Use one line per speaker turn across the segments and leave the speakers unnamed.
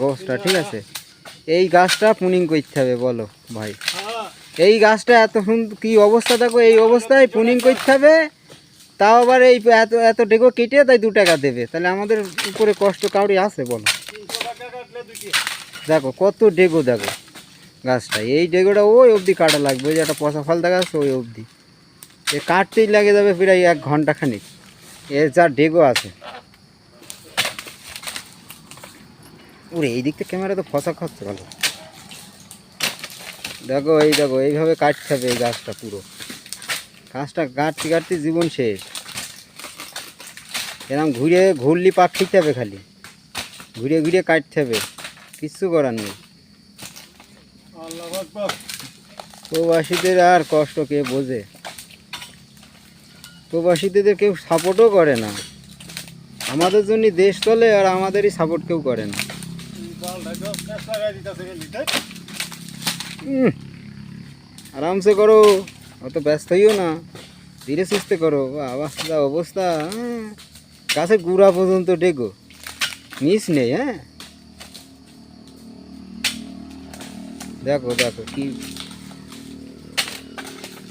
গোসটা ঠিক আছে? এই গাছটা পুনিং করতে হবে, বলো ভাই। এই গাছটা এত কি অবস্থা? দেখো, এই অবস্থায় পুনিং করতে হবে, তাও আবার এই এত এত ডেগো কেটে তাই দু টাকা দেবে। তাহলে আমাদের উপরে কষ্ট কাউরি আছে, বলো। দেখো, কত ডেগো দেখো, গাছটা। এই ডেগোটা ওই অবধি কাটা লাগবে, ওই যে একটা পচা ফল দেখা গাছ ওই অবধি। এ কাটতেই লাগে যাবে প্রায় এক ঘণ্টা খানিক এর যা ডেগো আছে। ওরে এই দিক থেকে ক্যামেরা তো ফসা খাচ্ছে ভালো। দেখো এই দেখো এইভাবে কাটতে হবে এই গাছটা পুরো। গাছটা কাটতে কাটতে জীবন শেষ। এরকম ঘুরে ঘুরলি পাক খেতে হবে খালি। ঘুরে ঘুরে কাটতে হবে। কিচ্ছু করার নেই। প্রবাসীদের আর কষ্ট কে বোঝে? প্রবাসীদের কেউ সাপোর্টও করে না। আমাদের জন্য দেশ চলে আর আমাদেরই সাপোর্ট কেউ করে না। আরামসে করো, অত ব্যস্ত হইও না। ধীরে সুস্থে করো, বাবা, যা অবস্থা হ্যাঁ। গাছের গুড়া পর্যন্ত ডেকো। মিস নেই হ্যাঁ। দেখো দেখো কি।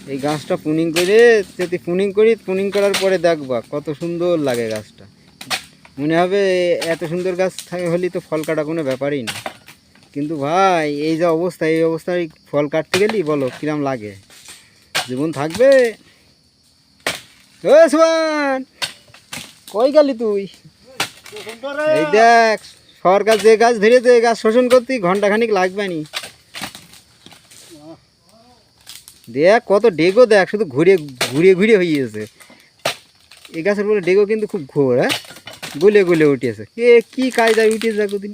এই গাছটা পুনিং করে, যদি পুনিং করি, পুনিং করার পরে দেখবা কত সুন্দর লাগে গাছটা। মনে হবে এত সুন্দর গাছ থাকে হলে তো ফল কাটা কোনো ব্যাপারই না। কিন্তু ভাই, এই যে অবস্থা, এই অবস্থায় ফল কাটতে গেলি বলো কিরাম লাগে। জীবন থাকবে। কই গেলি তুই? এই দেখ সরকার যে গাছ ধরেছে এই গাছ শোষণ করতে ঘণ্টা খানিক লাগবে নি। দেখ, কত ডেগো দেখ, শুধু ঘুরে ঘুরে ঘুরে হয়ে গেছে এই গাছের বলে ডেগো কিন্তু খুব ঘোর হ্যাঁ? গলে গলে উঠেছে এ কি কায়দায় উঠেছে দেখো দিন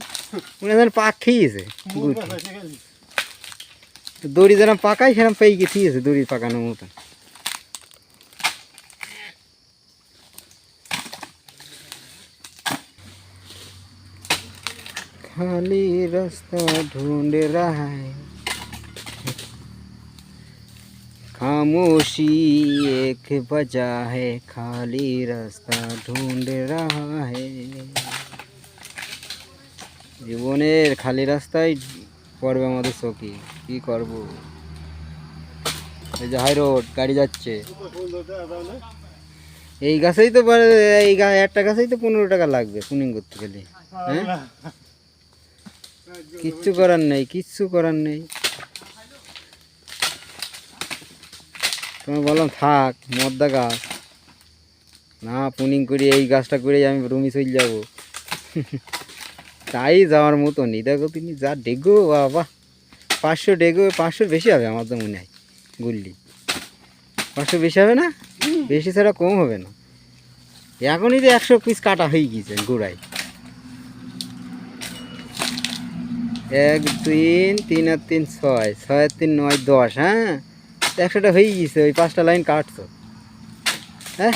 মনে হয় পাক খেয়েছে গুটি। দড়ি যেরকম পাকাই সেরকম পেয়ে গেছে দড়ি পাকানোর মতন खाली रास्ता ढूंढ रहा है खामोशी एक वजह है खाली रास्ता ढूंढ रहा है জীবনের খালি রাস্তায় পড়বে আমাদের চকি কি করব এই যে হাই রোড গাড়ি যাচ্ছে এই গাছেই তো বারে- এই গা একটা গাছেই তো পনেরো টাকা লাগবে পুনিং করতে গেলে হ্যাঁ কিচ্ছু করার নেই কিচ্ছু করার নেই তোমার বললাম থাক মদ্দা গাছ। না পুনিং করি এই গাছটা করে আমি রুমি চলে যাব। তাই যাওয়ার মতনই। দেখো তিনি যা ডেগো বাবা। পাঁচশো ডেগো পাঁচশোর বেশি হবে আমার তো মনে হয় গুল্লি। পাঁচশো বেশি হবে না? বেশি ছাড়া কম হবে না। এখনই তো একশো পিস কাটা হয়ে গিয়েছে গোড়ায়। এক তিন তিন আর তিন ছয়। ছয় তিন নয় দশ হ্যাঁ? একশোটা হয়ে গিয়েছে ওই পাঁচটা লাইন কাটছো। হ্যাঁ?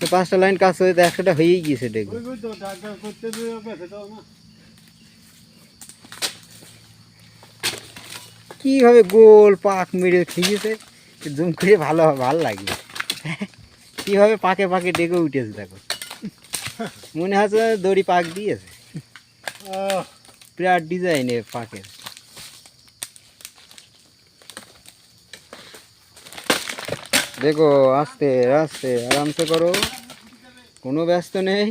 তো পাঁচটা লাইন কাটছো তো একশোটা হয়েই গিয়েছে ডেগু কীভাবে গোল পাক মেরে খেয়েছে জুম করে ভালো ভালো লাগবে। কীভাবে পাকে পাকে ডেকে উঠেছে দেখো। মনে হচ্ছে দড়ি পাক দিয়েছে। বিরাট ডিজাইনের পাকের। দেখো আস্তে আস্তে আরামসে করো। কোনো ব্যস্ত নেই।